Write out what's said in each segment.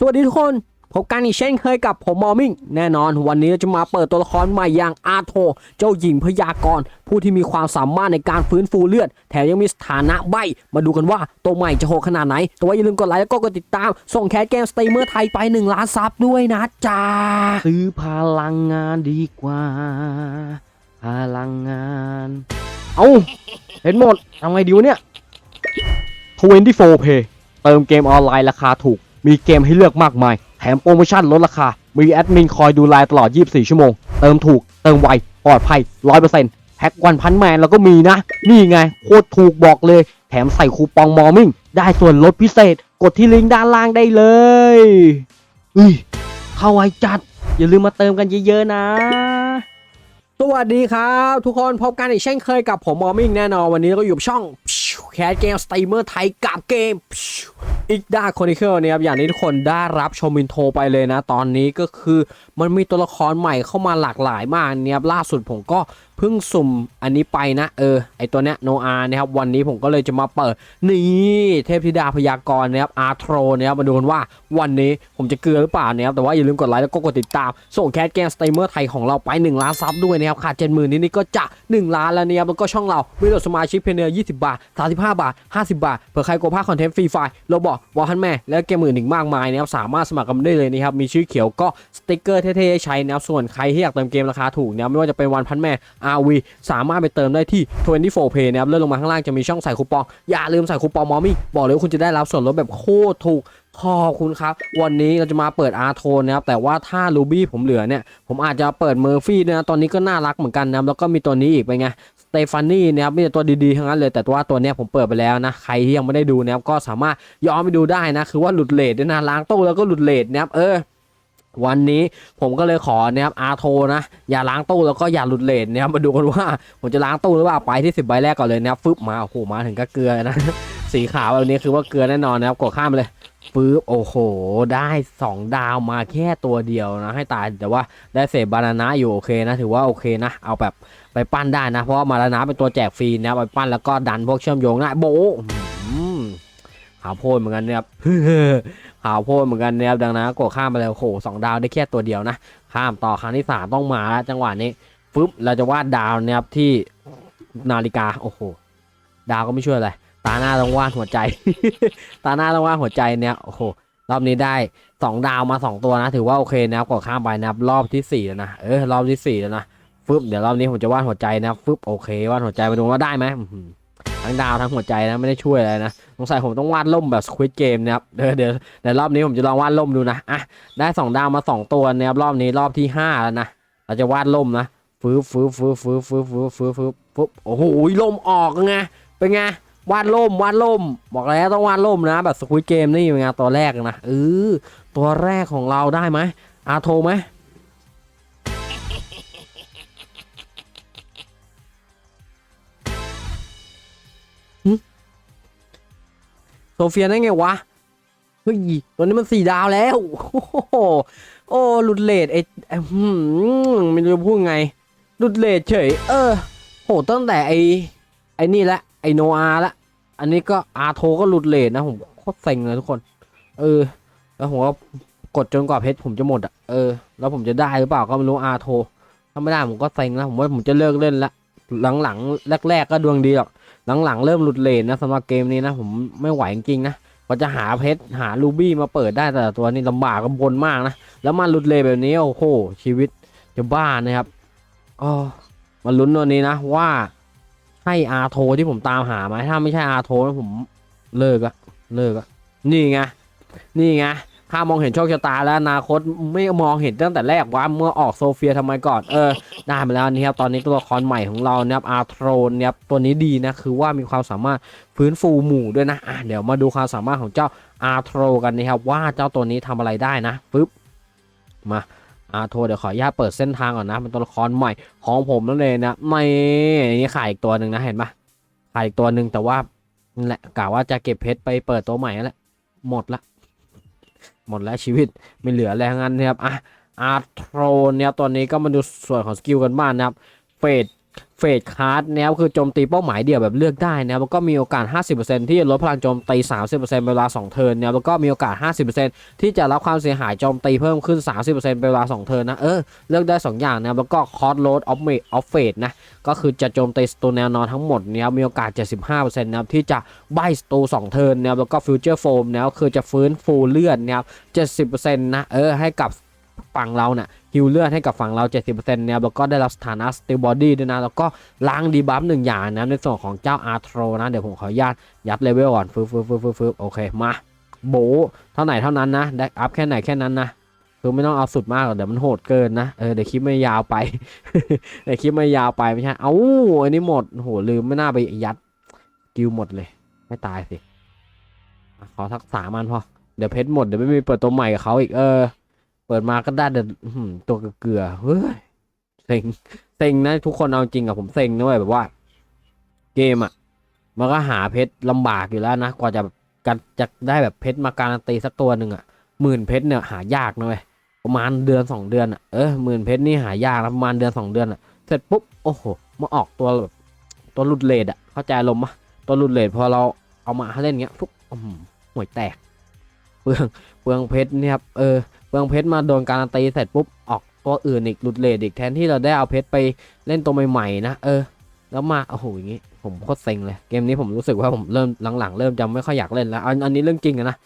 สวัสดีทุกคนพบกันอีกเช่นเคยกับผมมอมิงแน่นอนวันนี้เราจะมาเปิดตัวละครใหม่อย่างอาโท เจ้าหญิงพยากรณ์ผู้ที่มีความสามารถในการฟื้นฟูเลือด แถมยังมีสถานะใบ มาดูกันว่าตัวใหม่จะโหดขนาดไหนแต่ว่าอย่าลืมกดไลค์แล้วก็กดติดตาม ส่งแคสเกมสตรีมเมอร์ไทยไป 1 ล้านซับด้วยนะจ๊ะซื้อพลังงานดีกว่า พลังงาน เอาเห็นหมดทำไงดีวะเนี่ย24 Pay เติมเกมออนไลน์ราคาถูก มีเกมให้เลือกมากมาย แถมโปรโมชั่นลดราคา มีแอดมินคอยดูแลตลอด 24 ชั่วโมง เติมถูก เติมไว ปลอดภัย 100%แพ็กวันพันแมนแล้วก็มีนะ นี่ไง โคตรถูกบอกเลย แถมใส่คูปองมอมิ่ง ได้ส่วนลดพิเศษ กดที่ลิงก์ด้านล่างได้เลยอุ้ยเข้าไวจัด อย่าลืมมาเติมกันเยอะๆนะสวัสดีครับ ทุกคนพบกันอีกเช่นเคยกับผมมอมิ่งแน่นอนวันนี้เราก็อยู่ช่อง แคสเกมสตรีมเมอร์ไทยกับเกมอีกด้าคอนิเคิลเนี่ยครับอย่างที่ทุกคนได้รับชมอินโทรไปเลยนะ ตอนนี้ก็คือมันมีตัวละครใหม่เข้ามาหลากหลายมากเนี่ยครับล่าสุดผมก็ เพิ่งสุ่มอันนี้ไปนะ เออไอตัวเนี้ยโนอานะครับ วันนี้ผมก็เลยจะมาเปิด นี่เทพธิดาพยากรณ์นะครับอาร์โทรนะครับมาดูกันว่าวันนี้ผมจะเกลือหรือเปล่านะครับ แต่ว่าอย่าลืมกดไลค์แล้วก็กดติดตาม ส่งแคสเกมสเตมเมอร์ไทยของเราไป 1 ล้านซับด้วยนะครับขาดเจ็ดหมื่นนี่ก็จะ 1 ล้านแล้วนะครับแล้วก็ช่องเรามีโหลดสมาชิกเพียงเดือน20 บาท 35 บาท 50 บาทเผื่อใครกลัวพลาดคอนเทนต์ฟรีไฟล์เราบอกวอลฮันแม่และเกมอื่นอีกมากมายนะครับสามารถสมัครกันได้เลยนะครับมีชื่อเขียวก็สติกเกอร์เท่ๆให้ใช้นะครับส่วนใครที่อยากเติมเกมราคาถูกนะครับไม่ว่าจะเป็นวันพันแม่ RV สามารถไปเติมได้ที่ 24 Pay นะครับเลื่อนลงมาข้างล่างจะมีช่องใส่คูปอง อย่าลืมใส่คูปองมอมี่บอกเลยว่าคุณจะได้รับส่วนลดแบบโคตรถูกขอบคุณครับ วันนี้เราจะมาเปิดอาร์โทนนะครับ แต่ว่าถ้าลูบี้ผมเหลือเนี่ย ผมอาจจะเปิดเมอร์ฟี่นะตอนนี้ก็น่ารักเหมือนกันนะแล้วก็มีตัวนี้อีกเป็นไงสเตฟานี่นะครับมีแต่ตัวดีๆทั้งนั้นเลย แต่ว่าตัวเนี้ยผมเปิดไปแล้วนะ ใครที่ยังไม่ได้ดูนะครับก็สามารถย้อนไปดูได้นะ คือว่าหลุดเลทด้วยนะล้างตู้แล้วก็หลุดเลทนะครับเออ วันนี้ผมก็เลยขอนะครับอาโทนะอย่าล้างตู้แล้วก็อย่าหลุดเลทนะครับมาดูกันว่าผมจะล้างตู้หรือเปล่าไปที่10ใบแรกก่อนเลยนะครับฟึบมาโอ้โหมาถึงก็เกลือนะสีขาวแบบนี้คือว่าเกลือแน่นอนนะครับกดข้ามเลยฟื้บโอ้โห ได้ 2 ดาวมาแค่ตัวเดียวนะ ให้ตายแต่ว่าได้เศษบานานะอยู่โอเคนะ ถือว่าโอเคนะ เอาแบบไปปั้นได้นะ เพราะว่ามานานะเป็นตัวแจกฟรีนะไปปั้นแล้วก็ดันพวกเชื่อมโยงได้โบาวโพดเหมือนกันเนี่ยครับขาวโพดเหมือนกันเนี่ยครับดังนั้นกดข้ามไปเลยโอ้โหสองดาวได้แค่ตัวเดียวนะ ข้ามต่อครั้งที่สามต้องมาแล้วจังหวะนี้ฟึบเราจะวาดดาวเนี่ยครับที่นาฬิกาโอ้โหดาวก็ไม่ช่วยอะไรตาหน้าต้องวาดหัวใจ ตาหน้าต้องวาดหัวใจเนี่ยโอ้โหรอบนี้ได้สองดาวมาสองตัวนะ ถือว่าโอเคนะครับกดข้ามไปนะครับรอบที่สี่แล้วนะเออรอบที่สี่แล้วนะฟึบเดี๋ยวรอบนี้ผมจะวาดหัวใจนะครับฟึบโอเควาดหัวใจมาดูว่าได้ไหม ทั้งดาวทั้งหัวใจนะไม่ได้ช่วยอะไรนะสงสัยผมต้องวาดล่มแบบสควิตเกมนะครับเดี๋ยวเดี๋ยวเดี๋ยวรอบนี้ผมจะลองวาดล่มดูนะอะได้สองดาวมาสองตัวนะครับรอบนี้รอบที่ห้าแล้วนะเราจะวาดล่มนะฟืบฟืบฟืบฟืบฟืบฟืบฟืบฟืบฟืบโอ้โหล่มออกไงเป็นไงวาดล่มวาดล่ม บอกแล้วต้องวาดล่มนะ แบบสควิตเกมนี่เป็นไงตัวแรกนะเออตัวแรกของเราได้ไหมอาโทไหม โซเฟียได้ไงวะ เฮ้ยตัวนี้มันสี่ดาวแล้ว โอ้โหโอ้หลุดเลทไอ้ไอ้หืมไม่รู้จะพูดไงหลุดเลทเฉย เออ โหตั้งแต่ไอ้ไอ้นี่ละไอโนอาละ อันนี้ก็อาโทก็หลุดเลทนะผมโคตรเซ็งเลยทุกคน เออ แล้วผมก็กดจนกว่าเพชรผมจะหมดอะ เออ แล้วผมจะได้หรือเปล่าก็ไม่รู้อาโทถ้าไม่ได้ผมก็เซ็งนะผมว่าผมจะเลิกเล่นละ หลังๆแรก ๆ ก็ดวงดีหรอกหลังๆเริ่มหลุดเลทนะสำหรับเกมนี้นะ ผมไม่ไหวจริงๆนะกว่าจะหาเพชรหาลูบี้มาเปิดได้แต่ตัวนี่ลำบากกับบนมากนะแล้วมาหลุดเลทแบบนี้โอ้โหชีวิตจะบ้านะครับอ๋อมาลุ้นวันนี้นะว่าใช่อาโทที่ผมตามหาไหมถ้าไม่ใช่อาโทนะผมเลิกอะเลิกอะนี่ไงนี่ไง ถ้ามองเห็นโชคชะตาแล้วอนาคตไม่มองเห็นตั้งแต่แรกว่าเมื่อออกโซเฟียทำไมก่อนเออได้มาแล้วนี่ครับตอนนี้ตัวละครใหม่ของเราเนี่ยอาโทนเนี่ยตัวนี้ดีนะคือว่ามีความสามารถฟื้นฟูหมู่ด้วยนะอะเดี๋ยวมาดูความสามารถของเจ้าอาโทกันนะครับว่าเจ้าตัวนี้ทำอะไรได้นะปึ๊บมาอาโทเดี๋ยวขออนุญาตเปิดเส้นทางก่อนนะเป็นตัวละครใหม่ของผมนั่นเลยนะไม่นี่ขายอีกตัวหนึ่งนะเห็นปะขายอีกตัวหนึ่งแต่ว่านั่นแหละกะว่าจะเก็บเพชรไปเปิดตัวใหม่นั่นแหละหมดละ หมดแล้วชีวิตไม่เหลืออะไรทั้งนั้นนะครับอะอาร์โทรเนี่ยตอนนี้ก็มาดูส่วนของสกิลกันบ้างนะครับเฟด เฟสคาร์ดนะครับคือโจมตีเป้าหมายเดียวแบบเลือกได้นะครับแล้วก็มีโอกาส 50%ที่จะลดพลังโจมตี 30%เป็นเวลา 2 เทิร์นนะครับแล้วก็มีโอกาส 50%ที่จะรับความเสียหายโจมตีเพิ่มขึ้น 30%เป็นเวลา 2 เทิร์นนะเออเลือกได้ 2 อย่างนะครับแล้วก็คอร์สโลดออฟเมออฟเฟสนะก็คือจะโจมตีสตูแนวนอนทั้งหมดนะครับมีโอกาส 75%นะครับที่จะใบสตู2เทิร์นนะครับแล้วก็ฟิวเจอร์โฟมนะครับคือจะฟื้นฟูเลือดนะครับ70%นะเออให้กับฝั่งเราเนะ่ะ ฮิวเลือดให้กับฝั่งเรา 70%นะครับแล้วก็ได้รับสถานะสติลบอดี้ด้วยนะ แล้วก็ล้างดีบัฟหนึ่งอย่างนะในส่วนของเจ้าอาร์โทรนะ เดี๋ยวผมขออนุญาตยัดเลเวลก่อนฟึบฟึบฟึบฟึบโอเคมาโบเท่าไหร่เท่านั้นนะได้อัพแค่ไหนแค่นั้นนะคือไม่ต้องเอาสุดมากหรอกเดี๋ยวมันโหดเกินนะเออเดี๋ยวคลิปไม่ยาวไปเดี๋ยวคลิปไม่ยาวไปไม่ใช่เอ้าอันนี้หมดโหลืมไม่น่าไปยัดกิวหมดเลย ไม่ตายสิขอทักสามันพอเดี๋ยวเพชรหมดเดี๋ยวไม่มีเปิดตัวใหม่กับเขาอีกเออ เปิดมาก็ได้เดือตัวเกลือเฮ้ยเซ็งเซ็งนะทุกคนเอาจริงอะผมเซ็งนะเว้ยแบบว่า เกมอะมันก็หาเพชรลำบากอยู่แล้วนะกว่าจะกันจะได้แบบเพชรมาการันตีสักตัวหนึ่งอะหมื่นเพชรเนี่ยหายากนะเว้ยประมาณเดือนสองเดือนอะเออหมื่นเพชรนี่หายากนะประมาณเดือนสองเดือนอะเสร็จปุ๊บโอ้โหมาออกตัวแบบตัวหลุดเลดอะเข้าใจลมปะตัวหลุดเลดพอเราเอามาให้เล่นเงี้ยปุ๊บอื้อหือห่วยแตกเปลืองเปลืองเพชรเนี่ยครับเออ เปลืองเพชรมาโดนการันตีเสร็จปุ๊บออกตัวอื่นอีกหลุดเลดอีกแทนที่เราได้เอาเพชรไปเล่นตัวใหม่ๆนะเออ แล้วมาโอ้โหอย่างงี้ผมโคตรเซ็งเลยเกมนี้ผมรู้สึกว่าผมเริ่มหลังๆ เริ่มจะไม่ค่อยอยากเล่นแล้วอันอันนี้เรื่องจริงนะ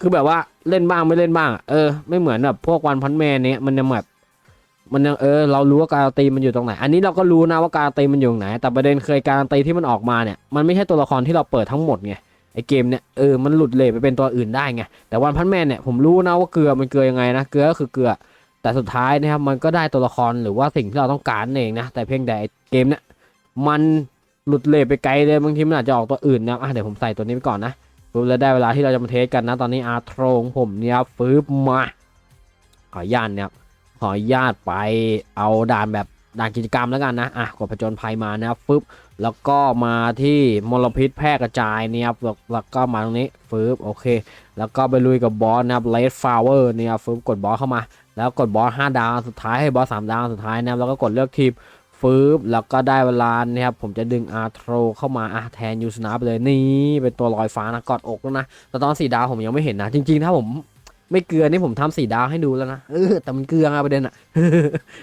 คือแบบว่าเล่นบ้างไม่เล่นบ้างเออไม่เหมือนแบบพวกวันพันแมนเนี้ยมันยังแบบมันยังเออเรารู้ว่าการนตีมันอยู่ตรงไหน อันนี้เราก็รู้นะว่าการนตีมันอยู่ตรงไหน แต่ประเด็นเคยการนตีที่มันออกมาเนี่ยมันไม่ใช่ตัวละครที่เราเปิดทั้งหมดไง ไอเกมเนี่ยเออมันหลุดเลทไปเป็นตัวอื่นได้ไงแต่วันพันแมนเนี่ยผมรู้นะว่าเกลือมันเกลือยังไงนะเกลือก็คือเกลือ แต่สุดท้ายนะครับมันก็ได้ตัวละครหรือว่าสิ่งที่เราต้องการเองนะแต่เพียงแต่เกมเนี่ยมันหลุดเลทไปไกลเลยบางทีมันอาจจะออกตัวอื่นนะอะเดี๋ยวผมใส่ตัวนี้ไปก่อนนะปุ๊บแล้วได้เวลาที่เราจะมาเทสกันนะ ตอนนี้อาร์โทรงผมเนี่ยฟื้บมาขอญาตเนี่ยขอญาตไปเอาด่านแบบ ด่านกิจกรรมแล้วกันนะ อะกดผจญภัยมานะครับฟึบแล้วก็มาที่มลพิษแพร่กระจายเนี่ยครับแล้วก็มาตรงนี้ฟืบโอเค แล้วก็ไปลุยกับบอสนะครับเลดฟลาวเวอร์เนี่ยครับฟืบกดบอสเข้ามา แล้วกดบอส5ดาวสุดท้ายให้บอส3ดาวสุดท้ายนะครับแล้วก็กดเลือกทีมฟืบแล้วก็ได้เวลาเนี่ยครับผมจะดึงอาร์โทรเข้ามาอะแทนยูสนาไปเลยนี่เป็นตัวลอยฟ้านะกอดอกแล้วนะแต่ตอนสี่ดาวผมยังไม่เห็นนะ จริงๆ ถ้าผม ไม่เกลือนี่ผมทำสีดาวให้ดูแล้วนะเออแต่มันเกลืออะประเด็นอะ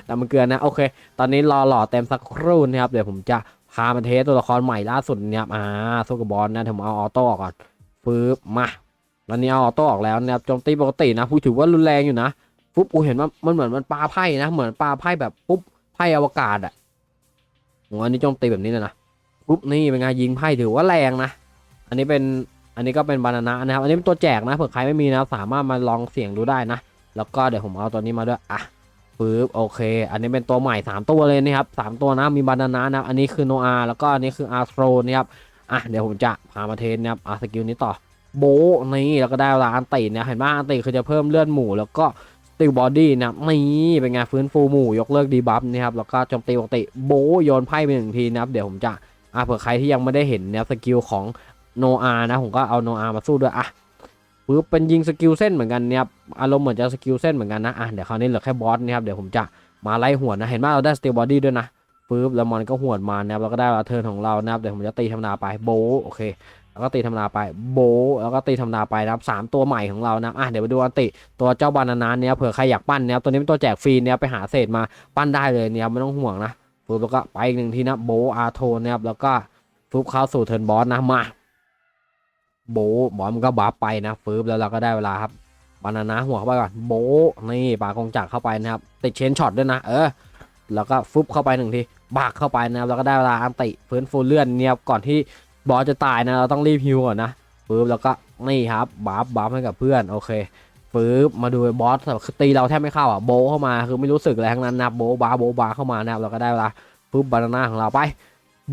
แต่มันเกลือนะโอเค ตอนนี้รอหล่อเต็มสักครู่นะครับเดี๋ยวผมจะพามาเทสตัวละครใหม่ล่าสุดเนี่ยครับอ่าสู้กับบอลนะผมเอาออโต้ออกก่อนฟืบมาตอนนี้เอาออโต้ออกแล้วนะครับโจมตีปกตินะผู้ถือว่ารุนแรงอยู่นะปุ๊บกูเห็นว่ามันเหมือนมันปลาไพ่นะเหมือนปลาไพ่แบบปุ๊บไพ่อวกาศอะโหอันนี้โจมตีแบบนี้เลยนะปุ๊บนี่เป็นไงยิงไพ่ถือว่าแรงนะอันนี้เป็น อันนี้ก็เป็นบานานะนะครับ อันนี้เป็นตัวแจกนะเผื่อใครไม่มีนะ สามารถมาลองเสี่ยงดูได้นะ แล้วก็เดี๋ยวผมเอาตัวนี้มาด้วย อะปึ๊บโอเค อันนี้เป็นตัวใหม่ 3 ตัวเลยนะครับสามตัวนะ มีบานานะนะครับ อันนี้คือโนอาแล้วก็อันนี้คืออาร์โทรนะครับ อะเดี๋ยวผมจะพามาเทสนะครับอะสกิลนี้ต่อโบนี่แล้วก็ได้ลาอันติเนี่ยเห็นไหมอันติคือจะเพิ่มเลือดหมู่แล้วก็สติลบอดี้นะนี่เป็นไงฟื้นฟูหมู่ยกเลิกดีบัฟนะครับแล้วก็โจมตีปกติโบโยนไพ่ไปหนึ่งทีนะครับเดี๋ยวผมจะอะเผื่อใครที่ยังไม่ได้เห็นนะสกิลของ โนอานะ ผมก็เอาโนอามาสู้ด้วยอะปึ๊บเป็นยิงสกิลเส้นเหมือนกันเนี่ยอารมณ์เหมือนจะสกิลเส้นเหมือนกันนะอะเดี๋ยวคราวนี้เหลือแค่บอสนะครับเดี๋ยวผมจะมาไล่หวนะ เห็นว่าเราได้สเตลบอดี้ด้วยนะปึ๊บแล้วมันก็หวดมานะครับแล้วก็ได้เวลาเทิร์นของเรานะครับเดี๋ยวผมจะตีธรรมดาไปโบโอเคแล้วก็ตีธรรมดาไปโบแล้วก็ตีธรรมดาไปนะครับสามตัวใหม่ของเรานะอะเดี๋ยวไปดูอันติตัวเจ้าบานานาเนี่ยเผื่อใครอยากปั้นเนี่ยตัวนี้เป็นตัวแจกฟรีเนี่ยไปหาเศษมาปั้นได้เลยเนี่ยไม่ต้องห่วงนะปึ๊บแล้วก็ไปอีกหนึ่งทีนะโบอาโทนะครับแล้วก็ฟุบเข้าสู่เทิร์นบอสนะมา โบะบอลมันก็บัฟไปนะฟืบแล้วเราก็ได้เวลาครับบานานะหัวเข้าไปก่อนโบนี่ปากงจักเข้าไปนะครับติดเชนช็อตด้วยนะเออแล้วก็ฟุบเข้าไปหนึ่งทีบากเข้าไปนะครับแล้วก็ได้เวลาอันติฟื้นฟูเลื่อนเนี่ยก่อนที่บอสจะตายนะเราต้องรีบฮิวก่อนนะฟืบแล้วก็นี่ครับบัฟบัฟให้กับเพื่อนโอเคฟืบมาดูบอสคือตีเราแทบไม่เข้าอะโบเข้ามาคือไม่รู้สึกอะไรทั้งนั้นนะโบบาโบบาเข้ามานะครับเราก็ได้เวลาฟืบบานาน่าของเราไป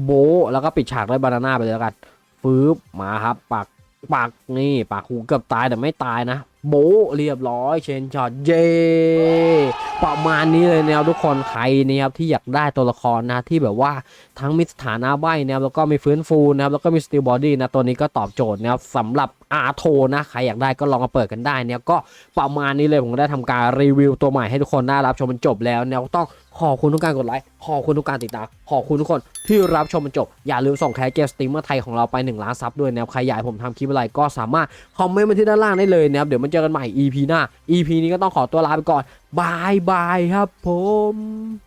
โบแล้วก็ปิดฉากด้วยบานาน่าไปเลยแล้วกันฟืบมาครับปาก ปากนี่ปากหูเกือบตายแต่ไม่ตายนะ โบเรียบร้อยเชนช็อตเยประมาณนี้เลยนะครับทุกคนใครนะครับที่อยากได้ตัวละครนะที่แบบว่าทั้งมีสถานะใบนะครับแล้วก็มีฟื้นฟูนะครับแล้วก็มีสติลบอดี้นะตัวนี้ก็ตอบโจทย์นะครับสำหรับอาโทนะใครอยากได้ก็ลองมาเปิดกันได้เนี่ยก็ประมาณนี้เลยผมได้ทำการรีวิวตัวใหม่ให้ทุกคนได้รับชมมันจบแล้วเนี่ยต้องขอบคุณทุกการกดไลค์ขอบคุณทุกการติดตามขอบคุณทุกคนที่รับชมมันจบ อย่าลืมส่งแคสเกมสตรีมเมอร์ไทยของเราไป1ล้านซับด้วยนะครับใครอยากให้ผมทำคลิปอะไรก็สามารถคอมเมนต์มาที่ด้านล่างได้เลยนะครับเดี๋ยวมาเจอกันใหม่ EP หน้า EP นี้ก็ต้องขอตัวลาไปก่อนบายบายครับผม